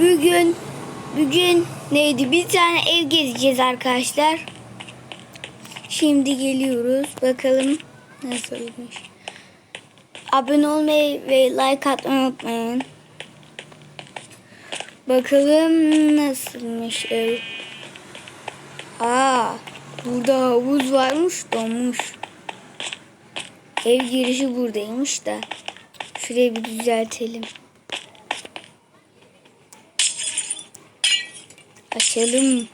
Bugün bugün neydi? Bir tane ev gezeceğiz arkadaşlar. Şimdi geliyoruz. Bakalım nasılmış. Abone olmayı ve like atmayı unutmayın. Bakalım nasılmış ev. Aa, burada havuz varmış donmuş. Ev girişi buradaymış da. Şurayı bir düzeltelim. Açalım.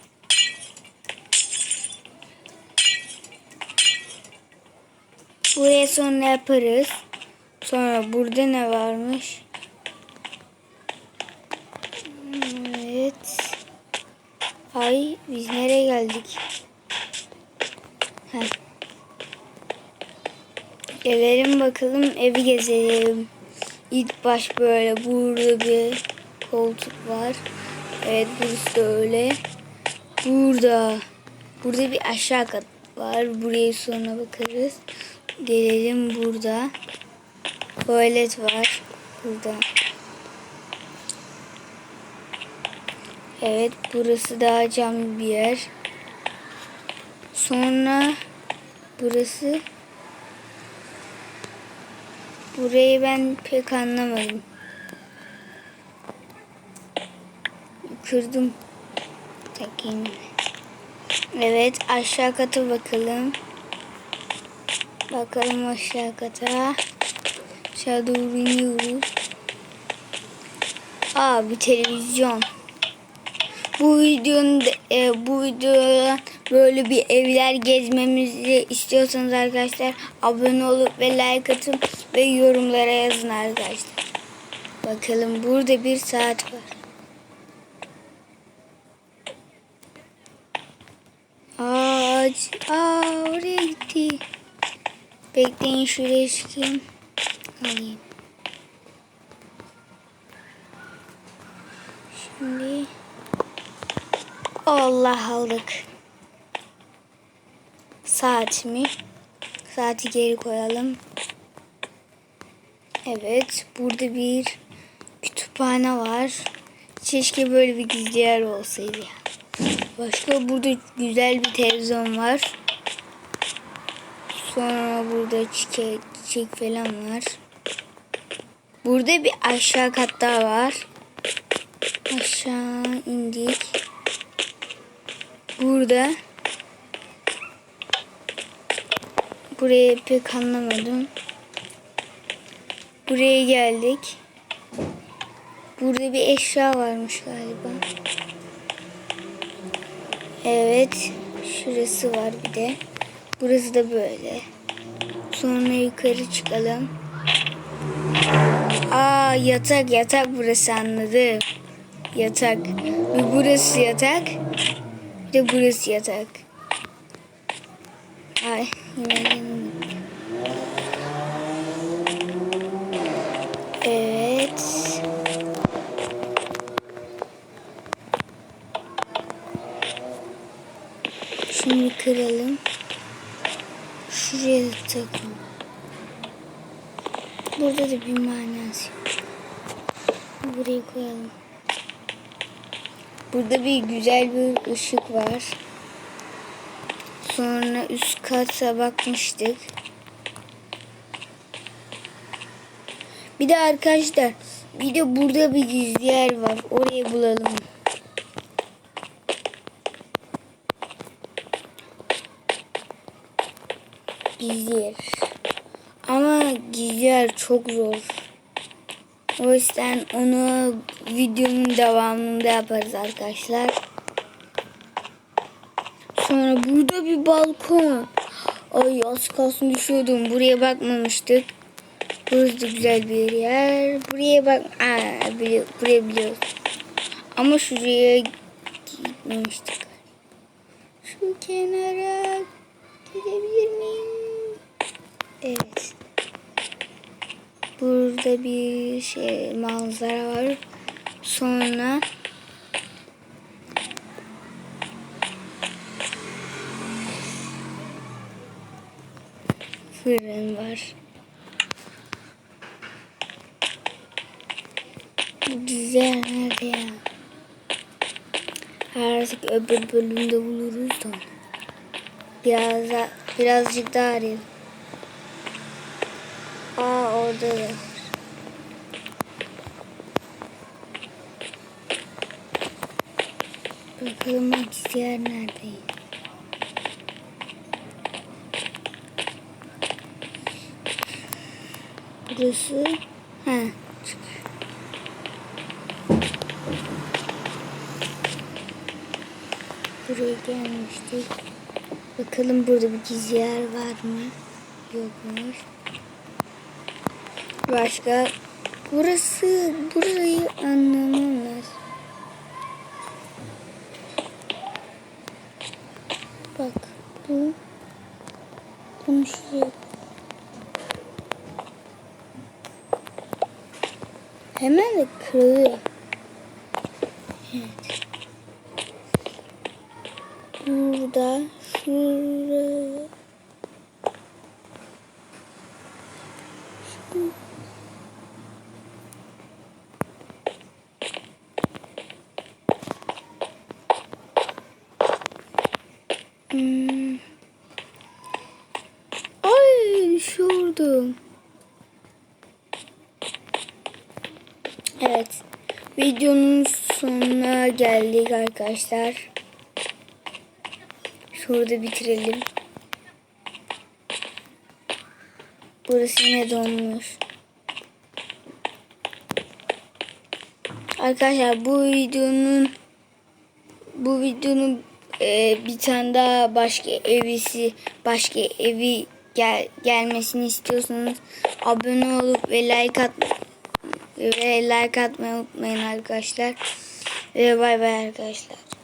Buraya sonra yaparız. Sonra burada ne varmış? Evet. Ay biz nereye geldik? Heh. Gelelim bakalım evi gezelim. İlk baş böyle burada bir koltuk var. Evet burası da öyle. Burada. Burada bir aşağı kat var. Buraya sonra bakarız. Gelelim burada. Tuvalet var. Burada. Evet burası daha cam bir yer. Sonra burası Burayı ben pek anlamadım. Kırdım. Takayım. Evet aşağı kata bakalım. Bakalım aşağı kata. Aşağı doğru iniyoruz. Aa bir televizyon. Bu videonun e, bu videoda böyle bir evler gezmemizi istiyorsanız arkadaşlar abone olup ve like atın ve yorumlara yazın arkadaşlar. Bakalım burada bir saat var. Ağaç. Aa oraya gitti. Bekleyin şuraya çıkayım. Alayım. Şimdi Allah aldık. Saat mi? Saati geri koyalım. Evet. Burada bir kütüphane var. Keşke böyle bir gizli yer olsaydı. Başka burada güzel bir televizyon var. Sonra burada çiçek, çiçek falan var. Burada bir aşağı kat var. Aşağı indik. Burada burayı pek anlamadım. Buraya geldik. Burada bir eşya varmış galiba. Evet. Şurası var bir de. Burası da böyle. Sonra yukarı çıkalım. Aa yatak yatak burası anladım. Yatak. Bir burası yatak. Bir de burası yatak. Ay yine yanım. Evet. Şimdi kıralım. Şuraya da takın. Burada da bir manası yok. Buraya koyalım. Burada bir güzel bir ışık var. Sonra üst kata bakmıştık. Bir de arkadaşlar bir de burada bir gizli yer var. Orayı bulalım. Gizli. Ama gizli çok zor. O yüzden onu videonun devamında yaparız arkadaşlar. Sonra burada bir balkon. Ay az kalsın düşüyordum. Buraya bakmamıştık. Burası güzel bir yer. Buraya bak. Aa, bili- buraya biliyoruz. Ama şuraya gitmemiştik. Şu kenara gidebilir miyim? Evet. Burada bir şey manzara var. Sonra fırın var. Güzel nerede ya? Artık öbür bölümde buluruz da. Biraz da, birazcık daha arayalım. Aa orada da. Bakalım bilgisayar nerede? Burası ha. Buraya gelmiştik. Bakalım burada bir yer var mı? Yokmuş. Başka burası burayı anlamam. Bak bu konuşuyor. Hemen de kırılıyor. Evet. Burada şurada şu Düşürdüm. Evet. Videonun sonuna geldik arkadaşlar. Şurada bitirelim. Burası yine donmuş. Arkadaşlar bu videonun bu videonun e, bir tane daha başka evisi başka evi gel, gelmesini istiyorsanız abone olup ve like at ve like atmayı unutmayın arkadaşlar. Ve bay bay arkadaşlar.